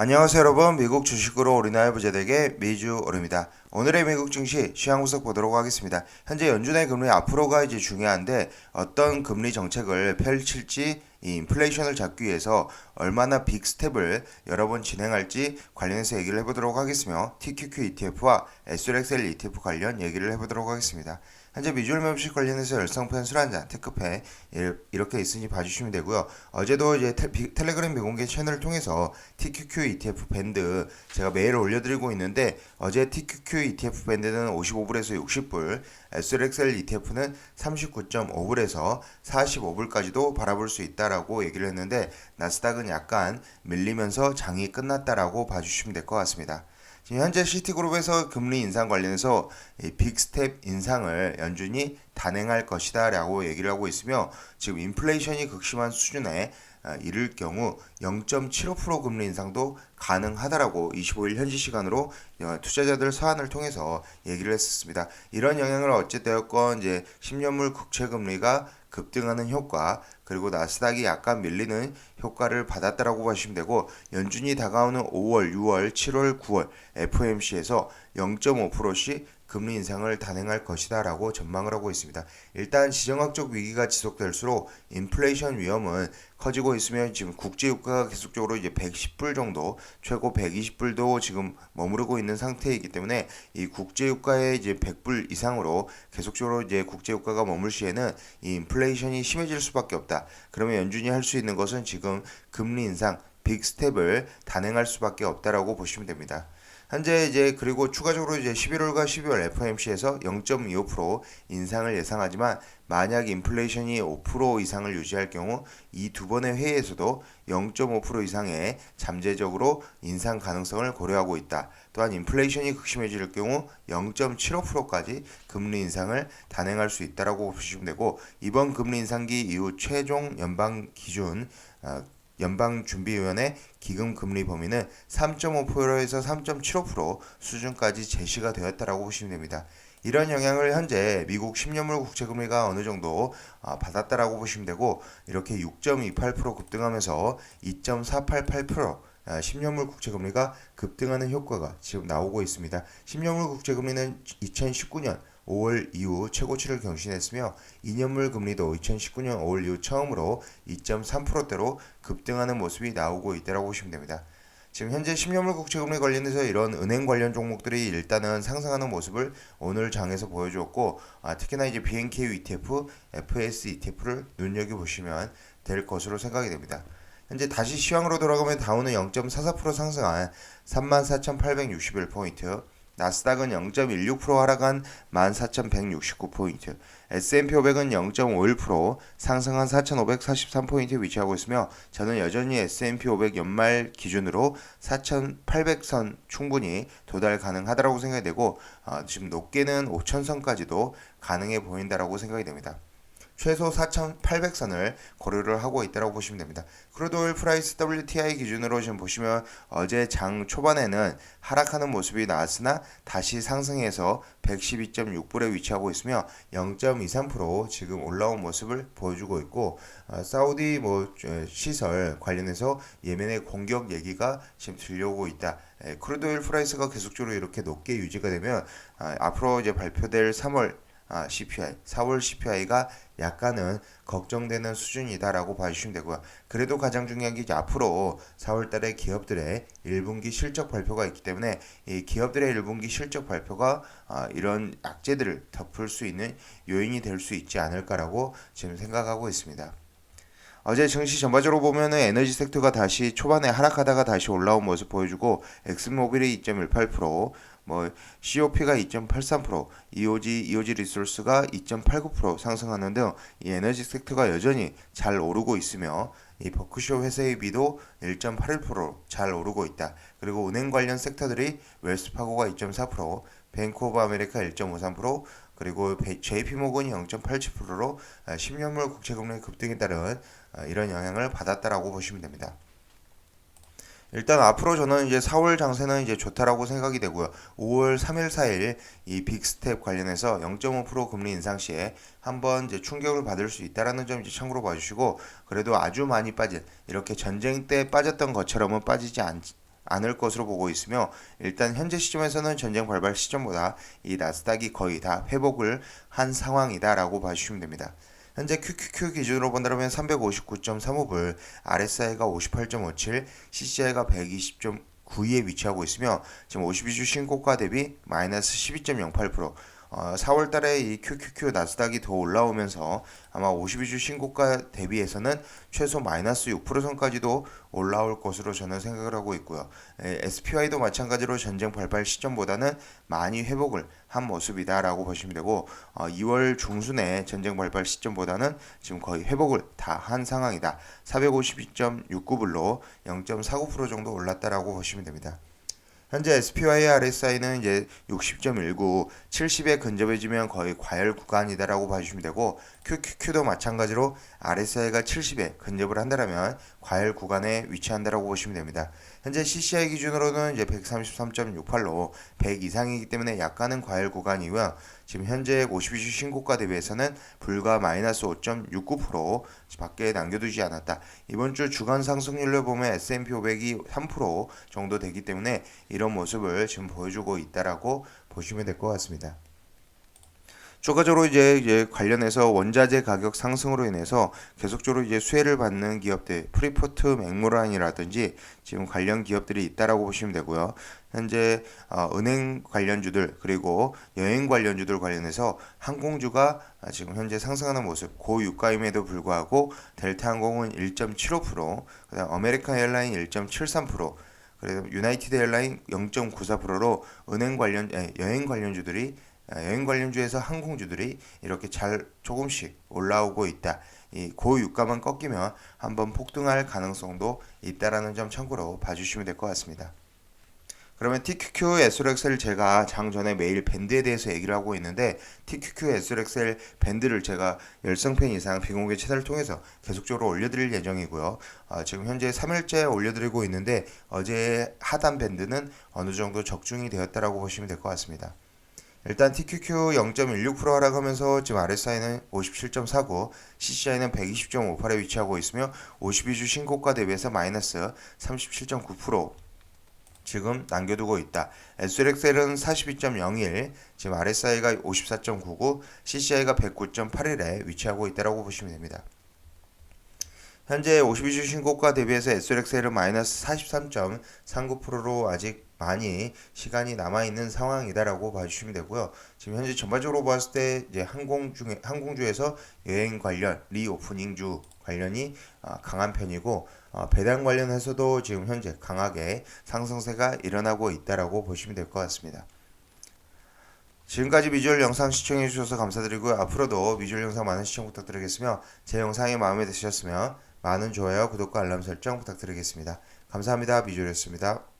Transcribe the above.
안녕하세요 여러분 미국 주식으로 우리나라 부자되게 미주 오릅니다. 오늘의 미국 증시 시황 분석 보도록 하겠습니다. 현재 연준의 금리 앞으로가 이제 중요한데 어떤 금리 정책을 펼칠지 이 인플레이션을 잡기 위해서 얼마나 빅 스텝을 여러 번 진행할지 관련해서 얘기를 해보도록 하겠으며 TQQ ETF와 SLXL ETF 관련 얘기를 해보도록 하겠습니다. 현재 미주얼 멤버십 관련해서 열성팬 술 한잔 테크패 이렇게 있으니 봐주시면 되고요. 어제도 이제 텔, 비, 텔레그램 비공개 채널을 통해서 TQQ ETF 밴드 제가 매일 올려드리고 있는데 어제 TQQ ETF 밴드는 55불에서 60불, SLXL ETF는 39.5불에서 45불까지도 바라볼 수 있다라고 얘기를 했는데 나스닥은 약간 밀리면서 장이 끝났다라고 봐주시면 될 것 같습니다. 지금 현재 시티그룹에서 금리 인상 관련해서 이 빅스텝 인상을 연준이 단행할 것이다 라고 얘기를 하고 있으며 지금 인플레이션이 극심한 수준에 아, 이를 경우 0.75% 금리 인상도 가능하다라고 25일 현지 시간으로 어, 투자자들 서한을 통해서 얘기를 했었습니다. 이런 영향을 어쨌되었건 이제 10년물 국채 금리가 급등하는 효과 그리고 나스닥이 약간 밀리는 효과를 받았다라고 보시면 되고 연준이 다가오는 5월, 6월, 7월, 9월 FOMC에서 0.5%씩 금리 인상을 단행할 것이다라고 전망을 하고 있습니다. 일단 지정학적 위기가 지속될수록 인플레이션 위험은 커지고 있으면 지금 국제 유가가 계속적으로 이제 110불 정도, 최고 120불도 지금 머무르고 있는 상태이기 때문에 이 국제 유가의 이제 100불 이상으로 계속적으로 이제 국제 유가가 머물 시에는 이 인플레이션이 심해질 수밖에 없다. 그러면 연준이 할 수 있는 것은 지금 금리 인상 빅 스텝을 단행할 수밖에 없다라고 보시면 됩니다. 현재 이제 그리고 추가적으로 이제 11월과 12월 FOMC에서 0.25% 인상을 예상하지만 만약 인플레이션이 5% 이상을 유지할 경우 이 두 번의 회의에서도 0.5% 이상의 잠재적으로 인상 가능성을 고려하고 있다. 또한 인플레이션이 극심해질 경우 0.75%까지 금리 인상을 단행할 수 있다라고 보시면 되고 이번 금리 인상기 이후 최종 연방 기준 어, 연방준비위원회 기금 금리 범위는 3.5%에서 3.75% 수준까지 제시가 되었다라고 보시면 됩니다. 이런 영향을 현재 미국 10년물 국채금리가 어느 정도 아, 받았다라고 보시면 되고 이렇게 6.28% 급등하면서 2.488% 10년물 아, 국채금리가 급등하는 효과가 지금 나오고 있습니다. 10년물 국채금리는 2019년 5월 이후 최고치를 경신했으며 2년물 금리도 2019년 5월 이후 처음으로 2.3%대로 급등하는 모습이 나오고 있다고 보시면 됩니다. 지금 현재 10년물 국채금리 관련해서 이런 은행 관련 종목들이 일단은 상승하는 모습을 오늘 장에서 보여주었고 아, 특히나 이제 BNK ETF, FS ETF를 눈여겨 보시면 될 것으로 생각이 됩니다. 현재 다시 시황으로 돌아가면 다우는 0.44% 상승한 34,861포인트, 나스닥은 0.16% 하락한 14,169포인트, S&P 500은 0.51% 상승한 4,543포인트에 위치하고 있으며 저는 여전히 S&P 500 연말 기준으로 4,800선 충분히 도달 가능하다고 생각이 되고 어, 지금 높게는 5,000선까지도 가능해 보인다라고 생각이 됩니다. 최소 4,800선을 고려를 하고 있다고 보시면 됩니다. 크루드오일 프라이스 WTI 기준으로 지금 보시면 어제 장 초반에는 하락하는 모습이 나왔으나 다시 상승해서 112.6불에 위치하고 있으며 0.23% 지금 올라온 모습을 보여주고 있고 어, 사우디 뭐 시설 관련해서 예멘의 공격 얘기가 지금 들려오고 있다. 에, 크루드오일 프라이스가 계속적으로 이렇게 높게 유지가 되면 아, 앞으로 이제 발표될 3월 아, CPI, 4월 CPI가 약간은 걱정되는 수준이다라고 봐주시면 되고요. 그래도 가장 중요한 게 이제 앞으로 4월달에 기업들의 1분기 실적 발표가 있기 때문에 이 기업들의 1분기 실적 발표가 아, 이런 악재들을 덮을 수 있는 요인이 될 수 있지 않을까라고 지금 생각하고 있습니다. 어제 증시 전반적으로 보면은 에너지 섹터가 다시 초반에 하락하다가 다시 올라온 모습 보여주고 엑스모빌이 2.18%, 뭐 COP가 2.83%, EOG EOG 리소스가 2.89% 상승하는 등 이 에너지 섹터가 여전히 잘 오르고 있으며 이 버크쇼 회사의 비도 1.81%잘 오르고 있다. 그리고 은행 관련 섹터들이 웰스파고가 2.4%, 뱅크 오브 아메리카 1.53%, 그리고 JP 모건이 0.87%로 10년물 국채금리 급등에 따른 아, 이런 영향을 받았다라고 보시면 됩니다. 일단 앞으로 저는 이제 4월 장세는 이제 좋다라고 생각이 되고요. 5월 3일 4일 이 빅스텝 관련해서 0.5% 금리 인상 시에 한번 이제 충격을 받을 수 있다라는 점 이제 참고로 봐주시고 그래도 아주 많이 빠진 이렇게 전쟁 때 빠졌던 것처럼은 빠지지 않, 않을 것으로 보고 있으며 일단 현재 시점에서는 전쟁 발발 시점보다 이 나스닥이 거의 다 회복을 한 상황이다라고 봐주시면 됩니다. 현재 QQQ 기준으로 본다면 359.35불, RSI가 58.57, CCI가 120.92에 위치하고 있으며 지금 52주 신고가 대비 마이너스 12.08%. 어, 4월 달에 이 QQQ 나스닥이 더 올라오면서 아마 52주 신고가 대비해서는 최소 마이너스 6% 선까지도 올라올 것으로 저는 생각을 하고 있고요. 에, SPY도 마찬가지로 전쟁 발발 시점보다는 많이 회복을 한 모습이다라고 보시면 되고 어, 2월 중순에 전쟁 발발 시점보다는 지금 거의 회복을 다 한 상황이다. 452.69불로 0.49% 정도 올랐다라고 보시면 됩니다. 현재 SPY RSI는 이제 60.19, 70에 근접해지면 거의 과열 구간이다라고 봐주시면 되고 QQQ도 마찬가지로 RSI가 70에 근접을 한다라면 과열 구간에 위치한다라고 보시면 됩니다. 현재 CCI 기준으로는 이제 133.68로 100 이상이기 때문에 약간은 과열 구간이고요. 지금 현재 52주 신고가 대비해서는 불과 마이너스 5.69% 밖에 남겨두지 않았다. 이번 주 주간 상승률로 보면 S&P 500이 3% 정도 되기 때문에 이런 모습을 지금 보여주고 있다라고 보시면 될 것 같습니다. 추가적으로 이제, 이제 관련해서 원자재 가격 상승으로 인해서 계속적으로 이제 수혜를 받는 기업들, 프리포트 맥모란이라든지 지금 관련 기업들이 있다라고 보시면 되고요. 현재 어, 은행 관련주들 그리고 여행 관련주들 관련해서 항공주가 아, 지금 현재 상승하는 모습 고유가임에도 불구하고 델타항공은 1.75%, 그다음 아메리칸 에어라인 1.73%, 그래서 유나이티드 에어라인 0.94%로 은행 관련 에, 여행 관련주들이 아, 여행 관련주에서 항공주들이 이렇게 잘 조금씩 올라오고 있다. 이 고유가만 꺾이면 한번 폭등할 가능성도 있다라는 점 참고로 봐주시면 될 것 같습니다. 그러면 TQQ SRXL 제가 장전에 매일 밴드에 대해서 얘기를 하고 있는데 TQQ SRXL 밴드를 제가 열성팬 이상 비공개 채널을 통해서 계속적으로 올려드릴 예정이고요. 어, 지금 현재 3일째 올려드리고 있는데 어제 하단 밴드는 어느 정도 적중이 되었다라고 보시면 될 것 같습니다. 일단 TQQ 0.16% 하락하면서 지금 RSI는 57.49, CCI는 120.58에 위치하고 있으며 52주 신고가 대비해서 마이너스 37.9% 지금 남겨두고 있다. SLXL은 42.01, 지금 RSI가 54.99, CCI가 109.81에 위치하고 있다고 보시면 됩니다. 현재 52주 신고가 대비해서 SLXL은 마이너스 43.39%로 아직 많이 시간이 남아 있는 상황이다라고 봐주시면 되고요. 지금 현재 전반적으로 봤을 때 이제 항공 중에 항공주에서 여행 관련 리오프닝주 관련이 어, 강한 편이고 어, 배당 관련해서도 지금 현재 강하게 상승세가 일어나고 있다라고 보시면 될 것 같습니다. 지금까지 비주얼 영상 시청해 주셔서 감사드리고요. 앞으로도 비주얼 영상 많은 시청 부탁드리겠으며 제 영상이 마음에 드셨으면 많은 좋아요, 구독과 알람 설정 부탁드리겠습니다. 감사합니다. 비주얼이었습니다.